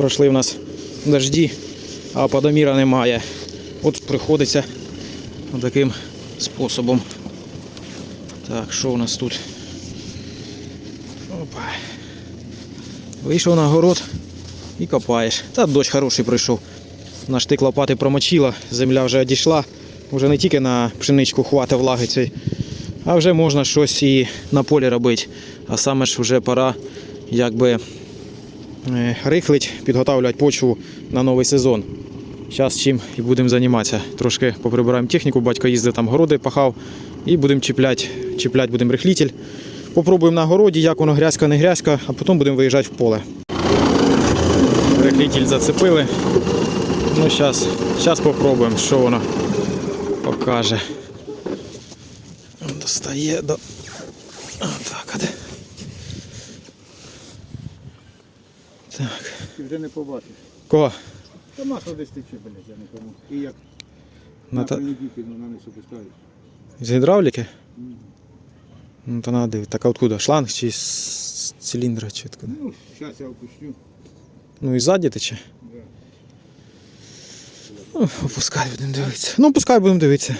Пройшли в нас дожді, а подоміра немає. От приходиться таким способом. Так, що у нас тут? Опа. Вийшов на город і копаєш. Та дощ хороший прийшов. Наш тик лопати промочила, земля вже одійшла. Вже не тільки на пшеничку хвати влаги цей, а вже можна щось і на полі робити. А саме ж вже пора якби рихлить, підготовлювати почву на новий сезон. Зараз чим і будемо займатися. Трошки поприбираємо техніку, батько їздив там городи пахав і будемо чіпляти, чіпляти будемо рихлітель. Попробуємо на городі, як воно грязька, не грязька, а потім будемо виїжджати в поле. Рихлітель зацепили. Ну, зараз, зараз попробуємо, що воно покаже. Достає до. От. Так. Ти вже не побачиш. Кого? Та масло десь тече, блядь, я не пойму. І як На на та... принудитель, ну, на низ опускаєш. З гідравліки? Мгм. Ну то надо. Так а откуда? Шланг чи з циліндра чи откуда? Ну, зараз я опущу. Ну і ззаді тече. Да. Ну, опускай будемо дивитися. Ну, пускай будемо дивитися.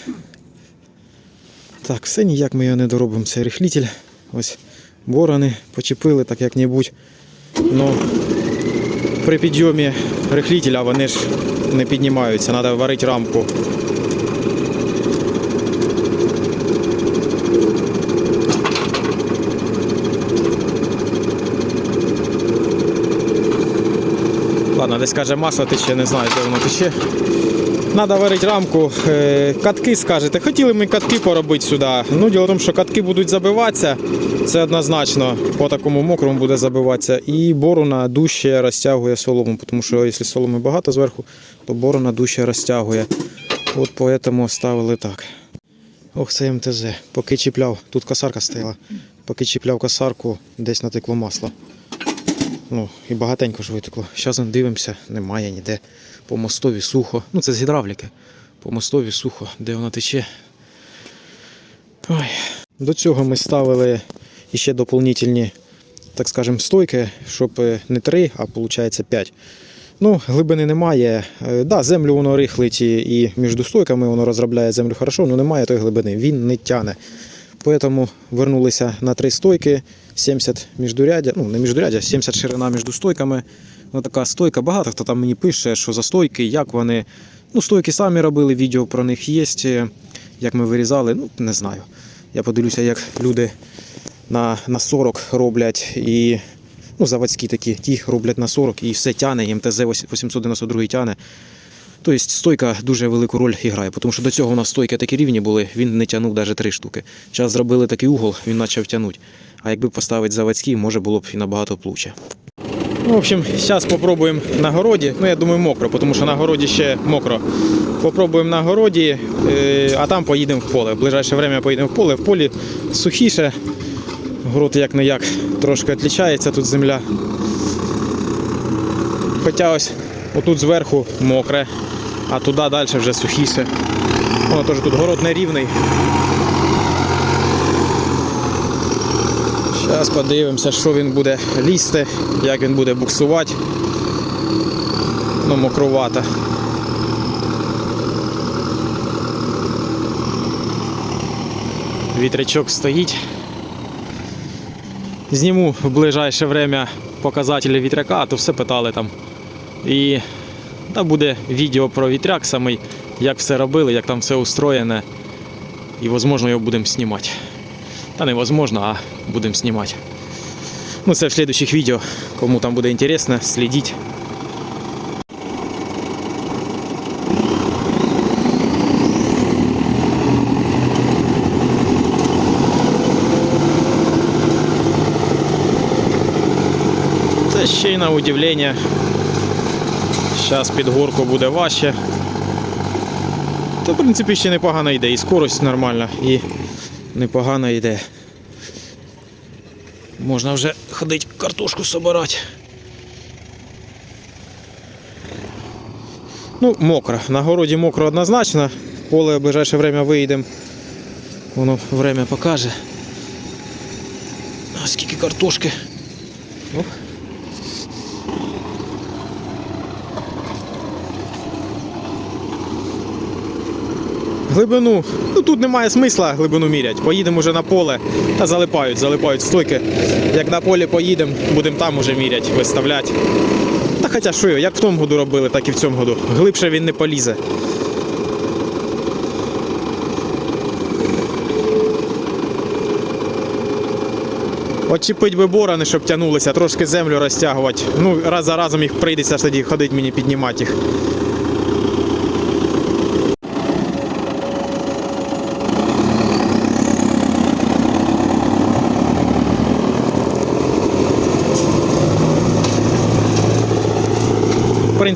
Так, все ніяк ми його не доробимо. Цей рихлітель. Ось борони почепили так як-небудь. Ну, при підйомі рихлітеля вони ж не піднімаються, треба варити рамку. Ладно, десь каже масло тече, не знаю, де воно тече. Надо варити рамку. Е, Катки скажете. Хотіли ми катки поробити сюди. Ну, діло в тому, що катки будуть забиватися. Це однозначно по такому мокрому буде забиватися. І борона дужче розтягує солому, тому що якщо соломи багато зверху, то борона дужче розтягує. От поэтому ставили так. Ох, це МТЗ. Поки чіпляв, тут косарка стояла. Поки чіпляв косарку, десь натекло масло. Ну, і багатенько ж витекло. Зараз дивимося, немає ніде. По мостові сухо. Ну, це з гідравліки. По мостові сухо, де вона тече. Ой. До цього ми ставили ще доповнительні, так скажемо, стойки, щоб е, не 3, а виходить 5. Ну, глибини немає. Е, Да, землю воно рихлить і і між стойками воно розробляє землю хорошо, але немає тої глибини, він не тяне. Поэтому вернулися на три стойки, 70 міждурядя, ну не міждурядя, 70 ширина між стойками. Ну, така стойка. Багато хто там мені пише, що за стойки, як вони. Ну, стойки самі робили, відео про них є. Як ми вирізали, ну не знаю. Я подивлюся, як люди на, на 40 роблять і ну, заводські такі, ті роблять на 40 і все тяне, і МТЗ 892 тяне. Тобто стойка дуже велику роль грає, тому що до цього у нас стойки такі рівні були, він не тягнув навіть три штуки. Зараз зробили такий угол, він почав тягнути. А якби поставити заводський, може було б і набагато плуче. Ну, в общем, зараз спробуємо на городі. Ну, я думаю, мокро, тому що на городі ще мокро. Попробуємо на городі, е, а там поїдемо в поле. В ближайше время поїдемо в поле. В полі сухіше. Город як не як трошки відрізняється тут земля. Хоча ось отут зверху мокре, а туди далі вже сухіше. Воно теж тут город нерівний. Зараз подивимося, що він буде лізти, як він буде буксувати. Ну, мокрувато. Вітрячок стоїть. Зніму в ближайше время показателі вітряка, а то все питали там. І та буде відео про вітряк самий, як все робили, як там все устроєне. І можливо його будемо знімати. Та невозможно, а будемо знімати. Ну, це в следующих відео. Кому там буде інтересно, слідіть. На удивлення. Зараз під горку буде важче. То, в принципі, ще непогано йде. І скорость нормальна, і непогано йде. Можна вже ходити картошку собирати. Ну, мокро. На городі мокро однозначно. Поле в ближайше время виїдемо. Воно время покаже. Скільки картошки. Оп. Глибину, ну тут немає смисла глибину міряти. Поїдемо вже на поле та залипають, залипають стойки. Як на полі поїдемо, будемо там уже міряти, виставляти. Та хоча що, як в тому году робили, так і в цьому году. Глибше він не полізе. Очіпить би борони, щоб тягнулися, трошки землю розтягувати. Ну, раз за разом їх прийдеться тоді ходити мені піднімати їх.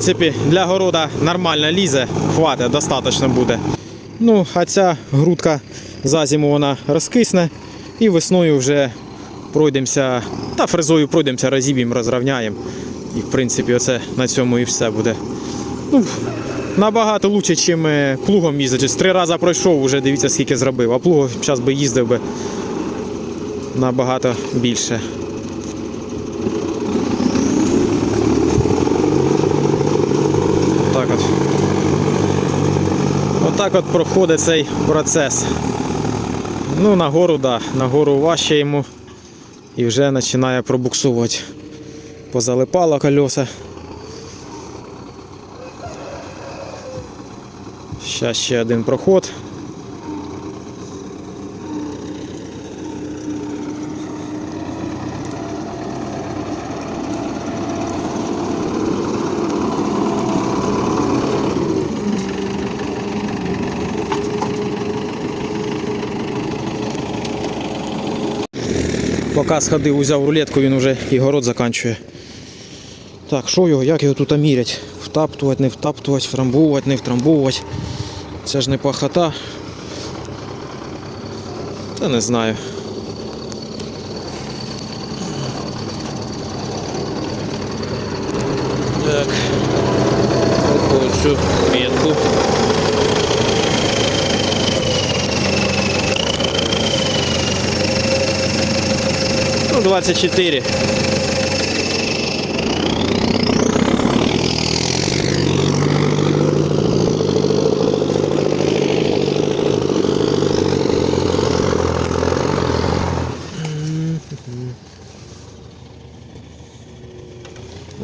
Принципі, для города нормально лізе, хватить, достатньо буде. Ну, а ця грудка за зиму вона розкисне і весною вже пройдемося, та фрезою пройдемося, розіб'ємо, розрівняємо. І в принципі, оце на цьому і все буде. Ну, набагато краще, ніж плугом їздити. Три рази пройшов, вже дивіться, скільки зробив. А плугом зараз би їздив би набагато більше. Отак от. Отак от проходить цей процес. Ну, нагору, да, нагору важче йому і вже починає пробуксувати. Позалипало колеса. Зараз ще один проход. Поки сходив, взяв рулетку, він вже і город заканчує. Так, що його, як його тут мірять? Втаптувати, не втаптувати, втрамбовувати, не втрамбовувати. Це ж не пахота. Та не знаю. Так. Цю метку. 24.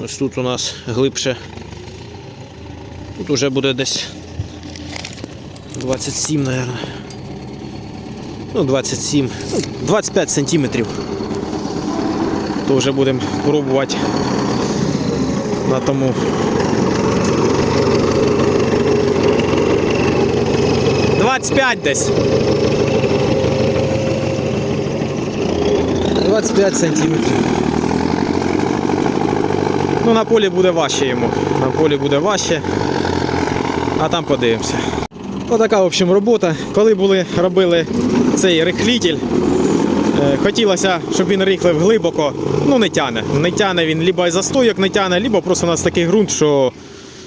Ось тут у нас глибше. Тут уже буде десь 27, мабуть. Ну, 27, ну, 25 сантиметрів. То вже будемо пробувати на тому. Двадцять п'ять десь. 25 сантиметрів. Ну, на полі буде важче йому. На полі буде важче. А там подивимося. Отака, в общем, робота. Коли були, робили цей рихлітель, хотілося, щоб він рихлив глибоко. Ну, не тяне. Не тяне він либо із застойок не тяне, либо просто у нас такий ґрунт, що,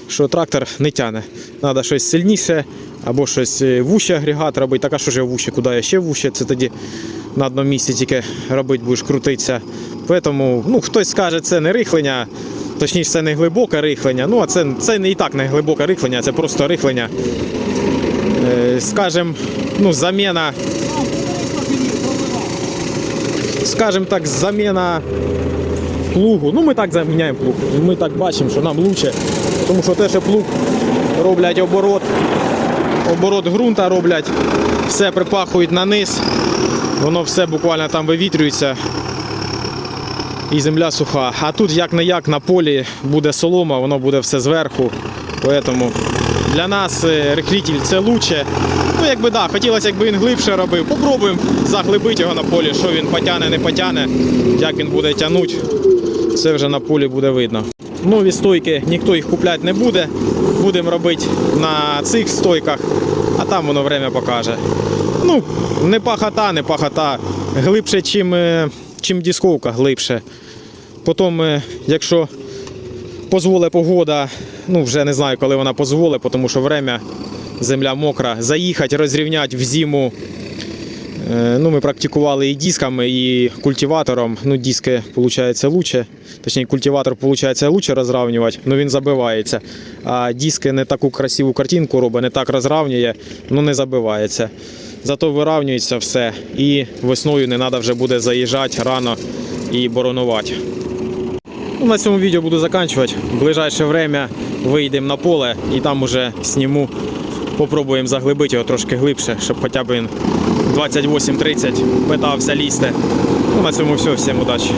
що трактор не тяне. Треба щось сильніше, або щось е, вуще агрегат робити. Так а що ж я вуще, куди я ще вуще? Це тоді на одному місці тільки робити будеш крутитися. Тому ну, хтось скаже, це не рихлення, точніше, це не глибоке рихлення. Ну, а це, це не і так не глибоке рихлення, це просто рихлення. Е, Скажем, ну, заміна. Скажем так, заміна плугу. Ну, ми так заміняємо плуг. Ми так бачимо, що нам краще. Тому що те, що плуг роблять оборот, оборот ґрунта роблять, все припахують на низ, воно все буквально там вивітрюється і земля суха. А тут як не як на полі буде солома, воно буде все зверху. Поэтому для нас е, це лучше. Ну, якби да, хотілося, якби він глибше робив. Попробуємо заглибити його на полі, що він потягне, не потягне, як він буде тягнути. Це вже на полі буде видно. Нові стойки ніхто їх купляти не буде. Будемо робити на цих стойках, а там воно время покаже. Ну, не пахота, не пахота. Глибше, чим, е, чим дисковка, глибше. Потім, е, якщо дозволить погода, ну вже не знаю, коли вона дозволить, тому що время, земля мокра, заїхати, розрівняти в зиму Е, Ну, ми практикували і дисками, і культиватором. Ну, диски, виходить, лучше. Точніше, культиватор, виходить, лучше розравнювати, але він забивається. А диски не таку красиву картинку робить, не так розравнює, ну не забивається. Зато вирівнюється все. І весною не треба вже буде заїжджати рано і боронувати. Ну, на цьому відео буду закінчувати. Ближайше время вийдемо на поле і там уже сніму. Попробуємо заглибити його трошки глибше, щоб хоча б він 28-30 питався лізти. Ну, на цьому все. Всім удачі.